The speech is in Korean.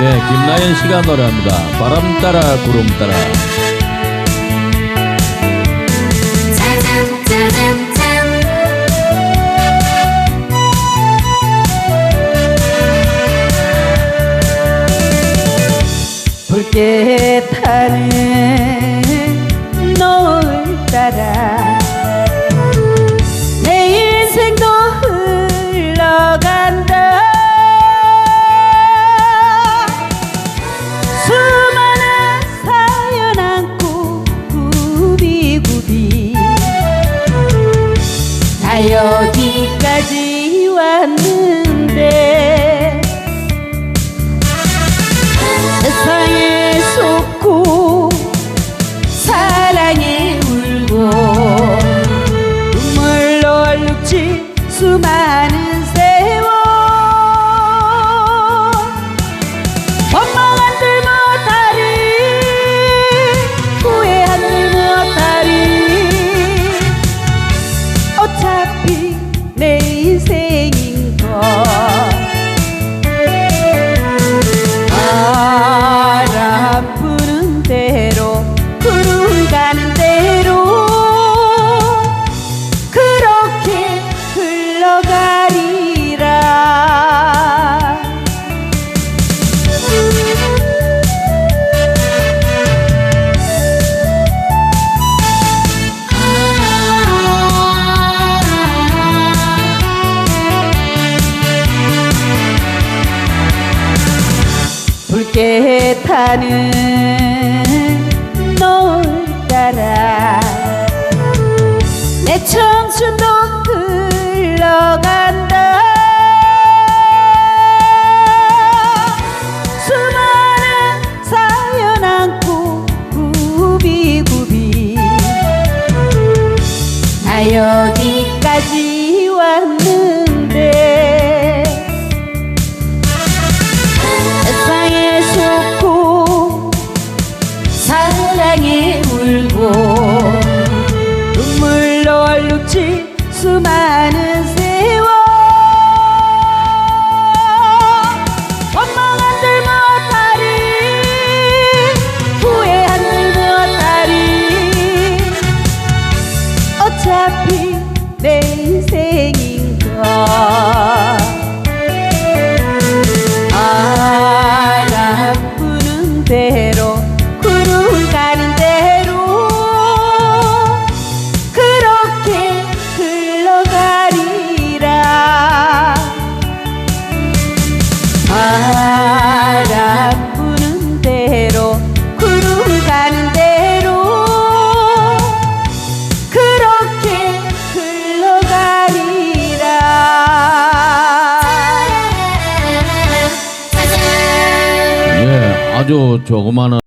네, 김나연 씨가 노래합니다. 바람 따라 구름 따라. 짜잔 짜잔 짠 붉게 타는 노을 따라 여기까지 왔는 어차피 내 인생인 걸 붉게 타는 노을 따라 내 청춘도 흘러간다. 수많은 사연 안고 구비구비 나 여기까지 왔는 my 아주 조그마한